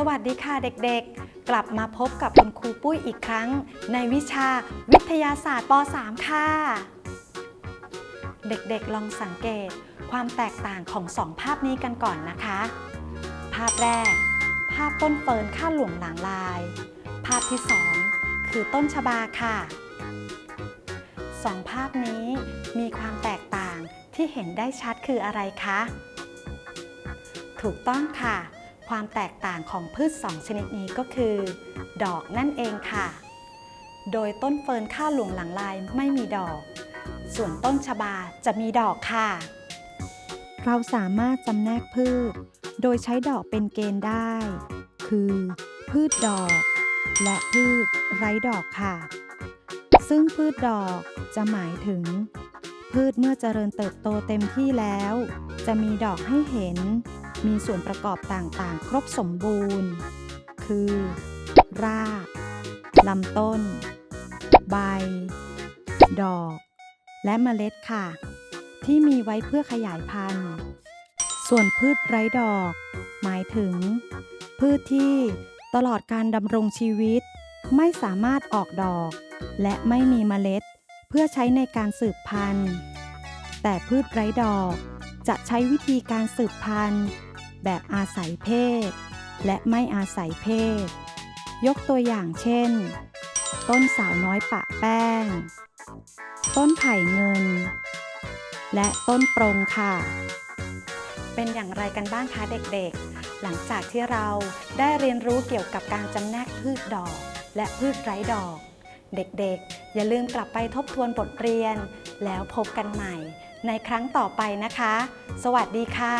สวัสดีค่ะเด็กๆ กลับมาพบกับคุณครูปุ้ยอีกครั้ง ในวิชาวิทยาศาสตร์ป .3 ค่ะ เด็กๆลองสังเกตความแตกต่างของสองภาพนี้กันก่อนนะคะ ภาพแรก ภาพต้นเฟิร์นข้าหลวงหลางลาย ภาพที่สองคือต้นชบาค่ะสองภาพนี้มีความแตกต่างที่เห็นได้ชัดคืออะไรคะ ถูกต้องค่ะ ความแตกต่างของพืชสองชนิดนี้ก็คือ ดอกนั่นเองค่ะ โดยต้นเฟิร์นข้าหลวงหลังลายไม่มีดอก ส่วนต้นชบาจะมีดอกค่ะ เราสามารถจำแนกพืช โดยใช้ดอกเป็นเกณฑ์ได้ คือ พืชดอก และพืชไร้ดอกค่ะ ซึ่งพืชดอกจะหมายถึง พืชเมื่อเจริญเติบโตเต็มที่แล้ว จะมีดอกให้เห็น มีส่วนประกอบต่างๆ ครบสมบูรณ์ คือ รากลำต้น ใบ ดอก และเมล็ดค่ะ ที่มีไว้เพื่อขยายพันธุ์ ส่วนพืชไร้ดอก หมายถึง พืชที่ตลอดการดำรงชีวิต ไม่สามารถออกดอก และไม่มีเมล็ด เพื่อใช้ในการสืบพันธุ์ แต่พืชไร้ดอกจะใช้วิธีการสืบพันธุ์ แบบอาศัยเพศ และไม่อาศัยเพศ ยกตัวอย่างเช่น ต้นสาวน้อยปะแป้ง ต้นไผ่เงิน และต้นปรงค่ะ เป็นอย่างไรกันบ้างคะเด็กๆ หลังจากที่เราได้เรียนรู้เกี่ยวกับการจำแนกพืชดอก และพืชไร้ดอก เด็กๆ อย่าลืมกลับไปทบทวนบทเรียน แล้วพบกันใหม่ ในครั้งต่อไปนะคะ สวัสดีค่ะ